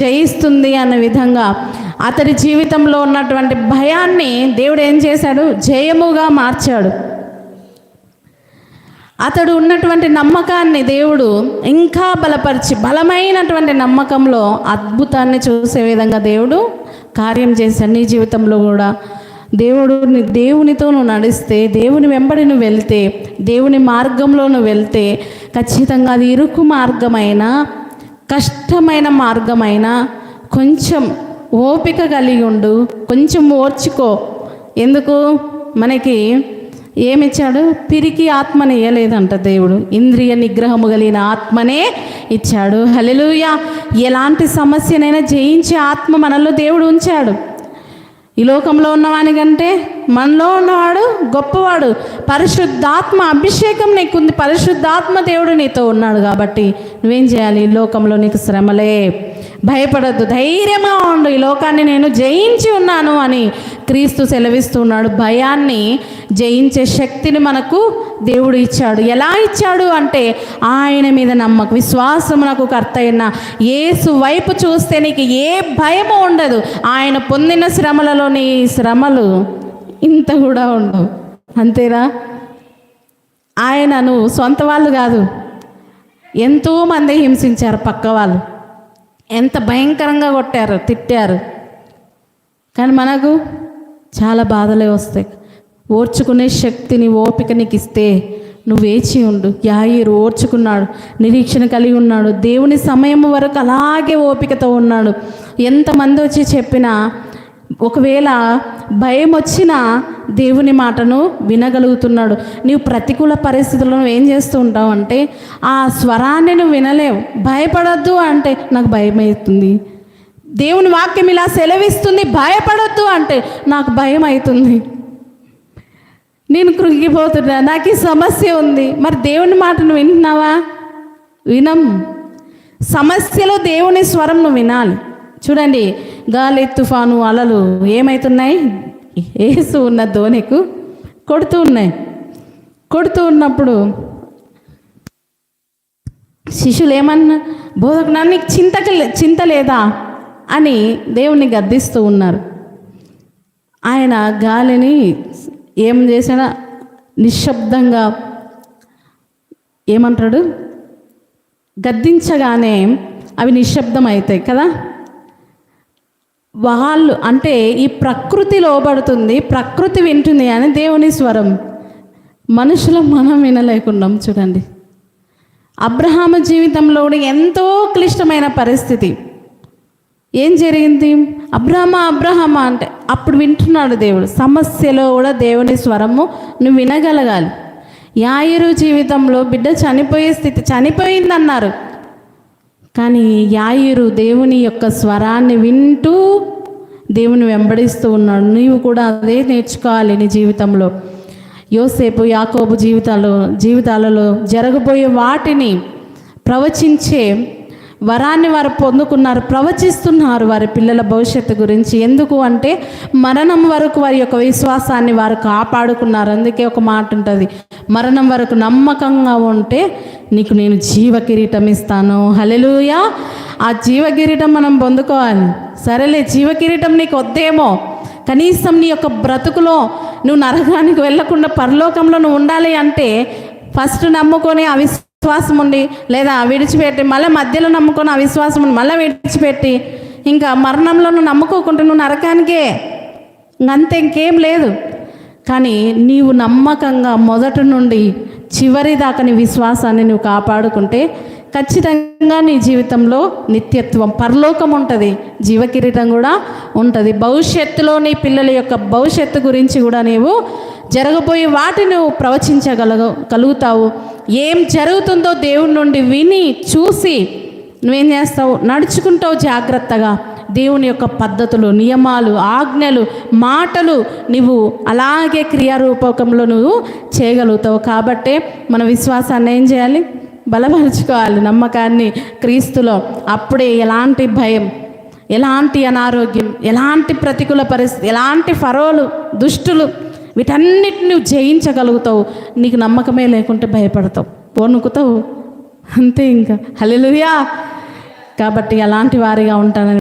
జయిస్తుంది అన్న విధంగా అతడి జీవితంలో ఉన్నటువంటి భయాన్ని దేవుడు ఏం చేశాడు? జయముగా మార్చాడు. అతడు ఉన్నటువంటి నమ్మకాన్ని దేవుడు ఇంకా బలపరిచి బలమైనటువంటి నమ్మకంలో అద్భుతాన్ని చూసే విధంగా దేవుడు కార్యం చేశాడు నీ జీవితంలో కూడా. దేవుడు దేవునితో నువ్వు నడిస్తే దేవుని వెంబడి నువ్వు వెళ్తే దేవుని మార్గంలో నువ్వు వెళ్తే ఖచ్చితంగా అది ఇరుకు మార్గమైనా కష్టమైన మార్గమైనా కొంచెం ఓపిక కలిగి ఉండు కొంచెం ఓర్చుకో. ఎందుకు? మనకి ఏమిచ్చాడు? పిరికి ఆత్మని ఇవ్వలేదంట దేవుడు. ఇంద్రియ నిగ్రహము కలిగిన ఆత్మనే ఇచ్చాడు. హలెలుయ ఎలాంటి సమస్యనైనా జయించే ఆత్మ మనలో దేవుడు ఉంచాడు. ఈ లోకంలో ఉన్నవానికంటే మనలో ఉన్నవాడు గొప్పవాడు. పరిశుద్ధాత్మ అభిషేకం నీకుంది. పరిశుద్ధాత్మ దేవుడు నీతో ఉన్నాడు కాబట్టి నువ్వేం చేయాలి? ఈ లోకంలో నీకు శ్రమలే. భయపడద్దు. ధైర్యంగా ఉండు. ఈ లోకాన్ని నేను జయించి ఉన్నాను అని క్రీస్తు సెలవిస్తున్నాడు భయాన్ని జయించే శక్తిని మనకు దేవుడు ఇచ్చాడు. ఎలా ఇచ్చాడు అంటే ఆయన మీద నమ్మకం. విశ్వాసం కర్త అయిన ఏసు వైపు చూస్తే నీకు ఏ భయము ఉండదు. ఆయన పొందిన శ్రమలలో నీ శ్రమలు ఇంత కూడా ఉండవు. అంతేనా ఆయనను సొంత వాళ్ళు కాదు. ఎంతోమంది హింసించారు పక్క వాళ్ళు. ఎంత భయంకరంగా కొట్టారు తిట్టారు. కానీ మనకు చాలా బాధలే వస్తాయి. ఓర్చుకునే శక్తిని ఓపిక నీకు ఇస్తే నువ్వు వేచి ఉండు. యాయిరు ఓర్చుకున్నాడు నిరీక్షణ కలిగి ఉన్నాడు. దేవుని సమయం వరకు అలాగే ఓపికతో ఉన్నాడు. ఎంతమంది వచ్చి చెప్పినా ఒకవేళ భయం వచ్చినా దేవుని మాటను వినగలుగుతున్నాడు. నీవు ప్రతికూల పరిస్థితుల్లో ఏం చేస్తూ ఉంటావు అంటే ఆ స్వరాన్ని నువ్వు వినలేవు. భయపడద్దు అంటే నాకు భయం అవుతుంది దేవుని వాక్యం ఇలా సెలవిస్తుంది భయపడొద్దు అంటే నాకు భయం అవుతుంది నేను కృంగిపోతున్నా. నాకు ఈ సమస్య ఉంది. మరి దేవుని మాటను వింటున్నావా? వినం. సమస్యలో దేవుని స్వరం వినాలి. చూడండి గాలి తుఫాను అలలు ఏమవుతున్నాయి ఏసు ఉన్న ధోనికు కొడుతూ ఉన్నాయి. కొడుతూ ఉన్నప్పుడు శిష్యులు ఏమన్నా బోధకు నీకు చింత చింత లేదా? అని దేవుణ్ణి గద్దిస్తూ ఉన్నారు. ఆయన గాలిని ఏం చేసినా నిశ్శబ్దంగా ఏమంటాడు? గద్దించగానే అవి నిశ్శబ్దం అవుతాయి కదా? వాళ్ళు అంటే ఈ ప్రకృతి లోబడుతుంది ప్రకృతి వింటుంది అని దేవుని స్వరం. మనుషులు మనం వినలేకున్నాం చూడండి. అబ్రహాము జీవితంలో కూడా ఎంతో క్లిష్టమైన పరిస్థితి. ఏం జరిగింది? అబ్రహమా అబ్రహమా అంటే అప్పుడు వింటున్నాడు దేవుడు సమస్యలో కూడా దేవుని స్వరము నువ్వు వినగలగాలి. యాయిరు జీవితంలో బిడ్డ చనిపోయే స్థితి చనిపోయిందన్నారు. కానీ యాయిరు దేవుని యొక్క స్వరాన్ని వింటూ దేవుని వెంబడిస్తూ ఉన్నాడు. నీవు కూడా అదే నేర్చుకోవాలి నీ జీవితంలో. యోసేపు యాకోబు జీవితాలు జీవితాలలో జరగబోయే వాటిని ప్రవచించే వరాన్ని వారు పొందుకున్నారు ప్రవచిస్తున్నారు వారి పిల్లల భవిష్యత్తు గురించి. ఎందుకు అంటే మరణం వరకు వారి యొక్క విశ్వాసాన్ని వారు కాపాడుకున్నారు. అందుకే ఒక మాట ఉంటుంది మరణం వరకు నమ్మకంగా ఉంటే నీకు నేను జీవ కిరీటం ఇస్తాను హలెలుయా ఆ జీవ కిరీటం మనం పొందుకోవాలి. సరేలే జీవ కిరీటం నీకు వద్దేమో. కనీసం నీ యొక్క బ్రతుకులో నువ్వు నరకానికి వెళ్ళకుండా పరలోకంలో నువ్వు ఉండాలి అంటే ఫస్ట్ నమ్ముకొని అవిశ్వాసం ఉండి లేదా విడిచిపెట్టి మళ్ళీ మధ్యలో నమ్ముకొని అవిశ్వాసం ఉండి మళ్ళీ విడిచిపెట్టి ఇంకా మరణంలో నువ్వు నమ్ముకోకుండా నువ్వు నరకానికే. అంతే ఇంకేం లేదు. కానీ నీవు నమ్మకంగా మొదటి నుండి చివరి దాకా నీ విశ్వాసాన్ని నువ్వు కాపాడుకుంటే ఖచ్చితంగా నీ జీవితంలో నిత్యత్వం పరలోకం ఉంటుంది జీవకిరీటం కూడా ఉంటుంది. భవిష్యత్తులో నీ పిల్లల యొక్క భవిష్యత్తు గురించి కూడా నీవు జరగబోయే వాటిని నువ్వు ప్రవచించగలగ కలుగుతావు. ఏం జరుగుతుందో దేవుడి నుండి విని చూసి నువ్వేం చేస్తావు? నడుచుకుంటావు జాగ్రత్తగా. దేవుని యొక్క పద్ధతులు నియమాలు ఆజ్ఞలు మాటలు నువ్వు అలాగే క్రియారూపకంలో నువ్వు చేయగలుగుతావు. కాబట్టే మన విశ్వాసాన్ని ఏం చేయాలి? బలపరుచుకోవాలి. నమ్మకాన్ని క్రీస్తులో అప్పుడే ఎలాంటి భయం ఎలాంటి అనారోగ్యం ఎలాంటి ప్రతికూల పరిస్థితి ఎలాంటి ఫరోలు దుష్టులు వీటన్నిటిని నువ్వు జయించగలుగుతావు. నీకు నమ్మకమే లేకుంటే భయపడతావు. వణుకుతావు. అంతే ఇంకా. హల్లెలూయా. కాబట్టి అలాంటి వారిగా ఉంటానని